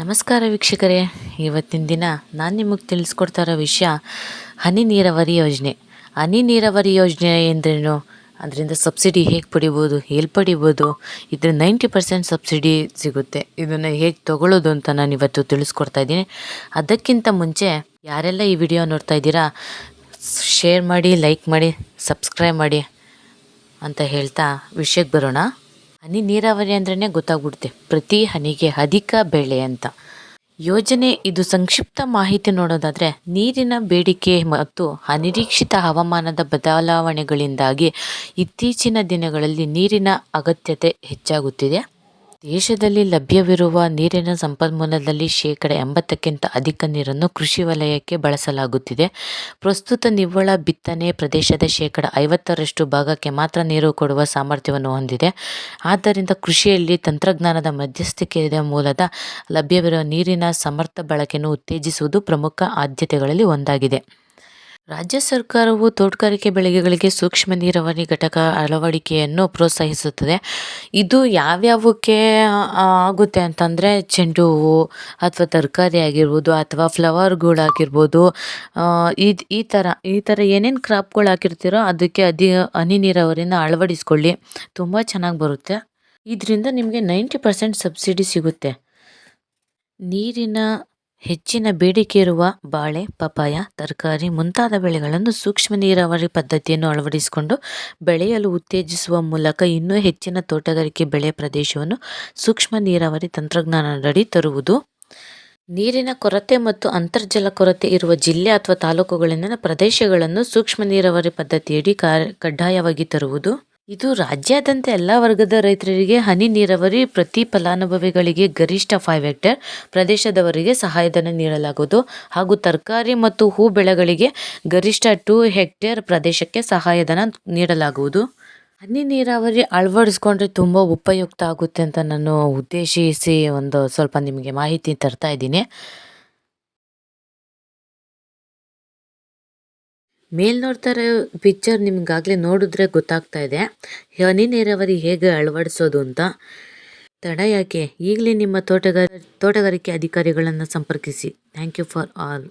ನಮಸ್ಕಾರ ವೀಕ್ಷಕರೇ. ಇವತ್ತಿನ ದಿನ ನಾನು ನಿಮಗೆ ತಿಳಿಸ್ಕೊಡ್ತಾ ಇರೋ ವಿಷಯ ಹನಿ ನೀರಾವರಿ ಯೋಜನೆ. ಹನಿ ನೀರಾವರಿ ಯೋಜನೆ ಎಂದ್ರೇನು? ಅದರಿಂದ ಸಬ್ಸಿಡಿ ಹೇಗೆ ಪಡಿಬೋದು ಎಲ್ಲಿ ಪಡಿಬೋದು, ಇದ್ರ ನೈಂಟಿ ಪರ್ಸೆಂಟ್ ಸಬ್ಸಿಡಿ ಸಿಗುತ್ತೆ. ಇದನ್ನು ಹೇಗೆ ತಗೊಳ್ಳೋದು ಅಂತ ನಾನು ಇವತ್ತು ತಿಳಿಸ್ಕೊಡ್ತಾ ಇದ್ದೀನಿ. ಅದಕ್ಕಿಂತ ಮುಂಚೆ ಯಾರೆಲ್ಲ ಈ ವಿಡಿಯೋ ನೋಡ್ತಾ ಇದ್ದೀರಾ, ಶೇರ್ ಮಾಡಿ, ಲೈಕ್ ಮಾಡಿ, ಸಬ್ಸ್ಕ್ರೈಬ್ ಮಾಡಿ ಅಂತ ಹೇಳ್ತಾ ವಿಷಯಕ್ಕೆ ಬರೋಣ. ಹನಿ ನೀರಾವರಿ ಅಂದ್ರೇ ಗೊತ್ತಾಗ್ಬಿಡುತ್ತೆ. ಪ್ರತಿ ಹನಿಗೆ ಅಧಿಕ ಬೆಳೆ ಅಂತ. ಯೋಜನೆ ಇದು ಸಂಕ್ಷಿಪ್ತ ಮಾಹಿತಿ ನೋಡೋದಾದರೆ ನೀರಿನ ಬೇಡಿಕೆ ಮತ್ತು ಅನಿರೀಕ್ಷಿತ ಹವಾಮಾನದ ಬದಲಾವಣೆಗಳಿಂದಾಗಿ ಇತ್ತೀಚಿನ ದಿನಗಳಲ್ಲಿ ನೀರಿನ ಅಗತ್ಯತೆ ಹೆಚ್ಚಾಗುತ್ತಿದೆ. ದೇಶದಲ್ಲಿ ಲಭ್ಯವಿರುವ ನೀರಿನ ಸಂಪನ್ಮೂಲದಲ್ಲಿ ಶೇಕಡ ಎಂಬತ್ತಕ್ಕಿಂತ ಅಧಿಕ ನೀರನ್ನು ಕೃಷಿ ವಲಯಕ್ಕೆ ಬಳಸಲಾಗುತ್ತಿದೆ. ಪ್ರಸ್ತುತ ನಿವ್ವಳ ಬಿತ್ತನೆ ಪ್ರದೇಶದ ಶೇಕಡ ಐವತ್ತರಷ್ಟು ಭಾಗಕ್ಕೆ ಮಾತ್ರ ನೀರು ಕೊಡುವ ಸಾಮರ್ಥ್ಯವನ್ನು ಹೊಂದಿದೆ. ಆದ್ದರಿಂದ ಕೃಷಿಯಲ್ಲಿ ತಂತ್ರಜ್ಞಾನದ ಮಧ್ಯಸ್ಥಿಕೆಯ ಮೂಲದ ಲಭ್ಯವಿರುವ ನೀರಿನ ಸಮರ್ಥ ಬಳಕೆಯನ್ನು ಉತ್ತೇಜಿಸುವುದು ಪ್ರಮುಖ ಆದ್ಯತೆಗಳಲ್ಲಿ ಒಂದಾಗಿದೆ. ರಾಜ್ಯ ಸರ್ಕಾರವು ತೋಟಗಾರಿಕೆ ಬೆಳೆಗಳಿಗೆ ಸೂಕ್ಷ್ಮ ನೀರಾವರಿ ಘಟಕ ಅಳವಡಿಕೆಯನ್ನು ಪ್ರೋತ್ಸಾಹಿಸುತ್ತದೆ. ಇದು ಯಾವ್ಯಾವಕ್ಕೆ ಆಗುತ್ತೆ ಅಂತಂದರೆ ಚೆಂಡು ಹೂವು ಅಥವಾ ತರಕಾರಿ ಆಗಿರ್ಬೋದು ಅಥವಾ ಫ್ಲವರ್ಗಳಾಗಿರ್ಬೋದು ಇದು, ಈ ಥರ ಈ ಥರ ಏನೇನು ಕ್ರಾಪ್ಗಳು ಹಾಕಿರ್ತೀರೋ ಅದಕ್ಕೆ ಅದಿ, ಹನಿ ನೀರಾವರಿನ ಅಳವಡಿಸ್ಕೊಳ್ಳಿ. ತುಂಬ ಚೆನ್ನಾಗಿ ಬರುತ್ತೆ. ಇದರಿಂದ ನಿಮಗೆ ನೈಂಟಿ ಪರ್ಸೆಂಟ್ ಸಬ್ಸಿಡಿ ಸಿಗುತ್ತೆ. ನೀರಿನ ಹೆಚ್ಚಿನ ಬೇಡಿಕೆ ಇರುವ ಬಾಳೆ ಪಪಾಯ ತರಕಾರಿ ಮುಂತಾದ ಬೆಳೆಗಳನ್ನು ಸೂಕ್ಷ್ಮ ನೀರಾವರಿ ಪದ್ಧತಿಯನ್ನು ಅಳವಡಿಸಿಕೊಂಡು ಬೆಳೆಯಲು ಉತ್ತೇಜಿಸುವ ಮೂಲಕ ಇನ್ನೂ ಹೆಚ್ಚಿನ ತೋಟಗಾರಿಕೆ ಬೆಳೆ ಪ್ರದೇಶವನ್ನು ಸೂಕ್ಷ್ಮ ನೀರಾವರಿ ತಂತ್ರಜ್ಞಾನದಡಿ ತರುವುದು. ನೀರಿನ ಕೊರತೆ ಮತ್ತು ಅಂತರ್ಜಲ ಕೊರತೆ ಇರುವ ಜಿಲ್ಲೆ ಅಥವಾ ತಾಲೂಕುಗಳಿಂದ ಪ್ರದೇಶಗಳನ್ನು ಸೂಕ್ಷ್ಮ ನೀರಾವರಿ ಪದ್ಧತಿಯಡಿ ಕಡ್ಡಾಯವಾಗಿ ತರುವುದು. ಇದು ರಾಜ್ಯಾದ್ಯಂತ ಎಲ್ಲ ವರ್ಗದ ರೈತರಿಗೆ ಹನಿ ನೀರಾವರಿ ಪ್ರತಿ ಫಲಾನುಭವಿಗಳಿಗೆ ಗರಿಷ್ಠ ಫೈವ್ ಹೆಕ್ಟೇರ್ ಪ್ರದೇಶದವರಿಗೆ ಸಹಾಯಧನ ನೀಡಲಾಗುವುದು. ಹಾಗೂ ತರಕಾರಿ ಮತ್ತು ಹೂ ಬೆಳೆಗಳಿಗೆ ಗರಿಷ್ಠ ಟೂ ಹೆಕ್ಟೇರ್ ಪ್ರದೇಶಕ್ಕೆ ಸಹಾಯಧನ ನೀಡಲಾಗುವುದು. ಹನಿ ನೀರಾವರಿ ಅಳವಡಿಸ್ಕೊಂಡ್ರೆ ತುಂಬ ಉಪಯುಕ್ತ ಆಗುತ್ತೆ ಅಂತ ನಾನು ಉದ್ದೇಶಿಸಿ ಒಂದು ಸ್ವಲ್ಪ ನಿಮಗೆ ಮಾಹಿತಿ ತರ್ತಾ ಇದ್ದೀನಿ. ಮೇಲ್ ನೋಡ್ತಾ ಇರೋ ಪಿಕ್ಚರ್ ನಿಮ್ಗಾಗಲೇ ನೋಡಿದ್ರೆ ಗೊತ್ತಾಗ್ತಾ ಇದೆ. ಹನಿ ನೀರಾವರಿ ಹೇಗೆ ಅಳವಡಿಸೋದು ಅಂತ. ತಡ ಯಾಕೆ? ಈಗಲೇ ನಿಮ್ಮ ತೋಟಗಾರ, ತೋಟಗಾರಿಕೆ ಅಧಿಕಾರಿಗಳನ್ನು ಸಂಪರ್ಕಿಸಿ. Thank you for all